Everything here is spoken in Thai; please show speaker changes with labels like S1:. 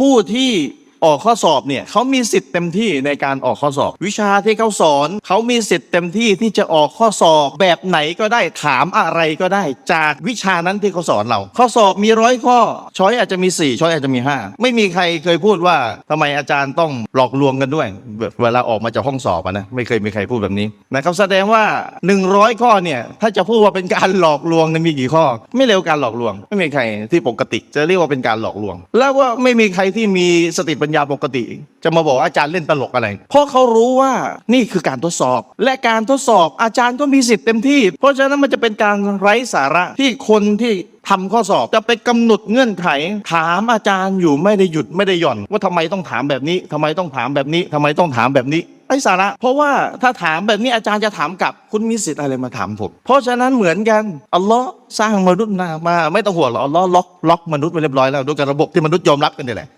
S1: ผู้ที่ ออกข้อสอบเนี่ยเขามีสิทธิ์เต็มที่ในการออกข้อสอบ วิชาที่เขาสอนเขามีสิทธิ์เต็มที่ที่จะออกข้อสอบแบบไหนก็ได้ถามอะไรก็ได้ จากวิชานั้นที่เขาสอนเรา ข้อสอบมีร้อยข้อ ช้อยอาจจะมีสี่ช้อยอาจจะมีห้าไม่มีใครเคยพูดว่าทำไมอาจารย์ต้องหลอกลวงกันด้วย เวลาออกมาจากห้องสอบนะไม่เคยมีใครพูดแบบนี้นะครับแสดงว่า 100 ข้อเนี่ยถ้าจะพูดว่าเป็นการหลอกลวงเนี่ยมีกี่ข้อ ไม่เร็วการหลอกลวง ไม่มีใครที่ปกติจะเรียกว่าเป็นการหลอกลวง แล้วว่าไม่มีใครที่มีสติปัญญาปกติ จะมาบอกอาจารย์เล่นตลกอะไร เพราะเขารู้ว่านี่คือการทดสอบ และการทดสอบอาจารย์ก็มีสิทธิ์เต็มที่ เพราะฉะนั้นมันจะเป็นการไร้สาระที่คนที่ทำข้อสอบจะไปกำหนดเงื่อนไข ถามอาจารย์อยู่ไม่ได้หยุดไม่ได้หย่อน ว่าทำไมต้องถามแบบนี้ทำไมต้องถามแบบนี้ทำไมต้องถามแบบนี้ไร้สาระ เพราะว่าถ้าถามแบบนี้อาจารย์จะถามกลับ คุณมีสิทธิ์อะไรมาถามผม เพราะฉะนั้นเหมือนกันอัลลอฮ์สร้างมนุษย์มามาไม่ต้องห่วงหรอกอัลลอฮ์ล็อกล็อกมนุษย์ไว้เรียบร้อยแล้วด้วยการระบบที่มนุษย์ยอมรับกันนี่แหละ